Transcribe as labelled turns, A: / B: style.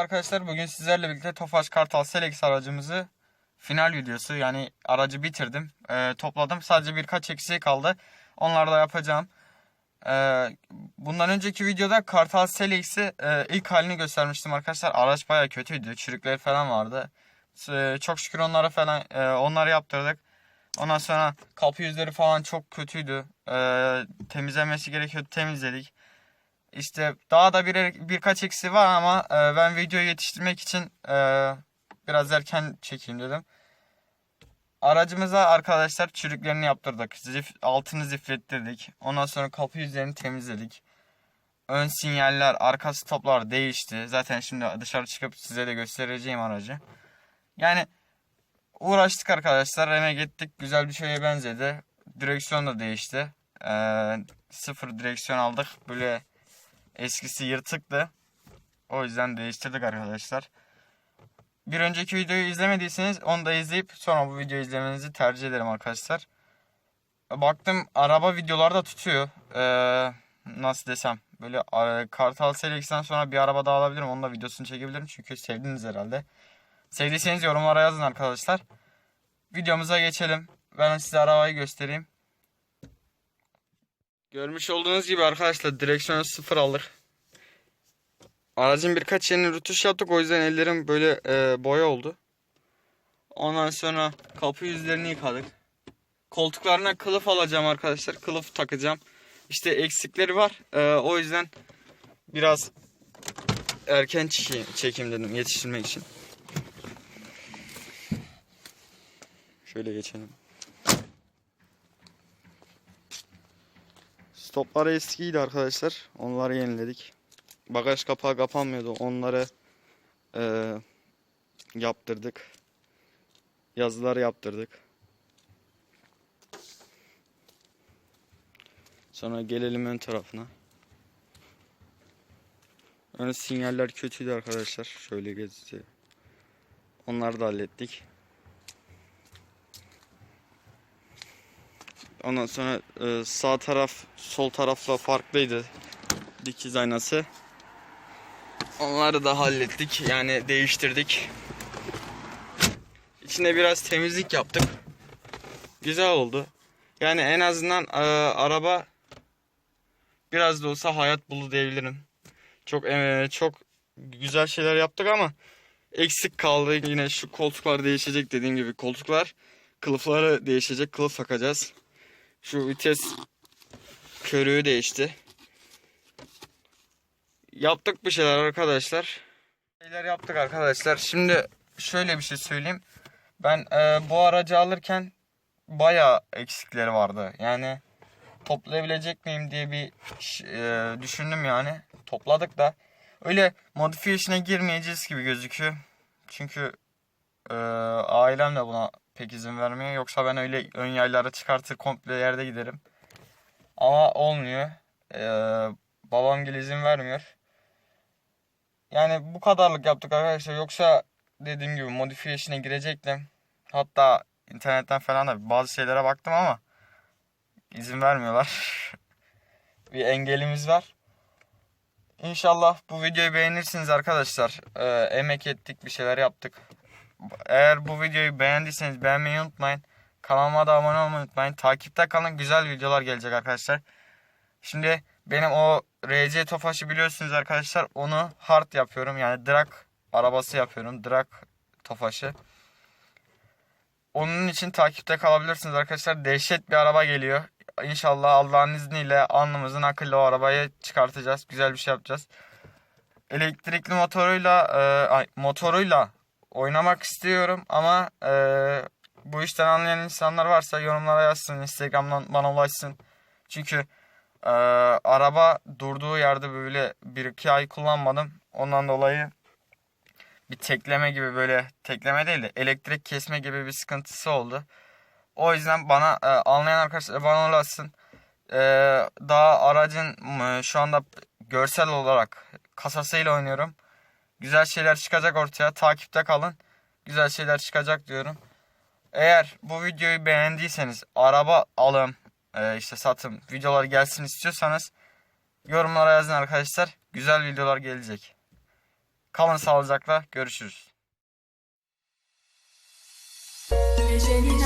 A: arkadaşlar. Bugün sizlerle birlikte Tofaş Kartal Selex aracımızı final videosu yani aracı bitirdim. Ee, topladım. Sadece birkaç eksiği kaldı. Onları da yapacağım. Ee, bundan önceki videoda Kartal Selex'i e, ilk halini göstermiştim arkadaşlar. Araç baya kötüydü. Çürükleri falan vardı. Ee, çok şükür onlara falan e, onları yaptırdık. Ondan sonra kapı yüzleri falan çok kötüydü. Ee, temizlenmesi gerekiyordu. Temizledik. İşte daha da bir birkaç eksi var ama e, ben videoyu yetiştirmek için e, biraz erken çekeyim dedim. Aracımıza arkadaşlar çürüklerini yaptırdık. Zif, altını ziflettirdik. Ondan sonra kapı yüzlerini temizledik. Ön sinyaller, arka stoplar değişti. Zaten şimdi dışarı çıkıp size de göstereceğim aracı. Yani uğraştık arkadaşlar. Emek ettik. Güzel bir şeye benzedi. Direksiyon da değişti. Ee, sıfır direksiyon aldık. Böyle Eskisi yırtıktı. O yüzden değiştirdik arkadaşlar. Bir önceki videoyu izlemediyseniz onu da izleyip sonra bu videoyu izlemenizi tercih ederim arkadaşlar. Baktım araba videoları da tutuyor. Ee, nasıl desem böyle e, Kartal Selex'ten sonra bir araba daha alabilirim. Onun da videosunu çekebilirim çünkü sevdiniz herhalde. Sevdiyseniz yorumlara yazın arkadaşlar. Videomuza geçelim. Ben size arabayı göstereyim. Görmüş olduğunuz gibi arkadaşlar direksiyonu sıfır alır. Aracın birkaç yerini rütuş yaptık o yüzden ellerim böyle e, boya oldu. Ondan sonra kapı yüzlerini yıkadık. Koltuklarına kılıf alacağım arkadaşlar. Kılıf takacağım. İşte eksikleri var. E, o yüzden biraz erken çekeyim, çekeyim dedim yetiştirmek için. Şöyle geçelim. Stopları eskiydi arkadaşlar. Onları yeniledik. Bagaj kapağı kapanmıyordu. Onları e, yaptırdık. Yazıları yaptırdık. Sonra gelelim ön tarafına. Ön sinyaller kötüydü arkadaşlar. Şöyle gezdi. Onları da hallettik. Ondan sonra e, sağ taraf sol tarafla farklıydı. Dikiz aynası. Onları da hallettik. Yani değiştirdik. İçine biraz temizlik yaptık. Güzel oldu. Yani en azından e, araba biraz da olsa hayat buldu diyebilirim. Çok e, çok güzel şeyler yaptık ama eksik kaldı. Yine şu koltuklar değişecek dediğim gibi koltuklar kılıfları değişecek. Kılıf takacağız. Şu vites körüğü değişti. Yaptık bir şeyler arkadaşlar. Şeyler yaptık arkadaşlar. Şimdi şöyle bir şey söyleyeyim. Ben e, bu aracı alırken baya eksikleri vardı. Yani toplayabilecek miyim diye bir e, düşündüm yani. Topladık da. Öyle modifiye işine girmeyeceğiz gibi gözüküyor. Çünkü e, ailem de buna pek izin vermiyor. Yoksa ben öyle ön yaylara çıkartır komple yerde giderim. Ama olmuyor. Ee, babam gel izin vermiyor. Yani bu kadarlık yaptık arkadaşlar. Yoksa dediğim gibi modifiye girecektim. Hatta internetten falan da bazı şeylere baktım ama izin vermiyorlar. bir engelimiz var. İnşallah bu videoyu beğenirsiniz arkadaşlar. Ee, emek ettik bir şeyler yaptık. Eğer bu videoyu beğendiyseniz beğenmeyi unutmayın. Kanalıma da abone olmayı unutmayın. Takipte kalın. Güzel videolar gelecek arkadaşlar. Şimdi benim o RC Tofaş'ı biliyorsunuz arkadaşlar. Onu hard yapıyorum. Yani drag arabası yapıyorum. Drag Tofaş'ı. Onun için takipte kalabilirsiniz arkadaşlar. Dehşet bir araba geliyor. İnşallah Allah'ın izniyle alnımızın akıllı o arabayı çıkartacağız. Güzel bir şey yapacağız. Elektrikli motoruyla e, ay, motoruyla oynamak istiyorum ama e, bu işten anlayan insanlar varsa yorumlara yazsın. Instagram'dan bana ulaşsın. Çünkü e, araba durduğu yerde böyle bir iki ay kullanmadım. Ondan dolayı bir tekleme gibi böyle tekleme değil de elektrik kesme gibi bir sıkıntısı oldu. O yüzden bana e, anlayan arkadaşlar bana ulaşsın. E, daha aracın e, şu anda görsel olarak kasasıyla oynuyorum. Güzel şeyler çıkacak ortaya. Takipte kalın. Güzel şeyler çıkacak diyorum. Eğer bu videoyu beğendiyseniz araba alım, e, işte satım videolar gelsin istiyorsanız yorumlara yazın arkadaşlar. Güzel videolar gelecek. Kalın sağlıcakla görüşürüz.
B: Gecenin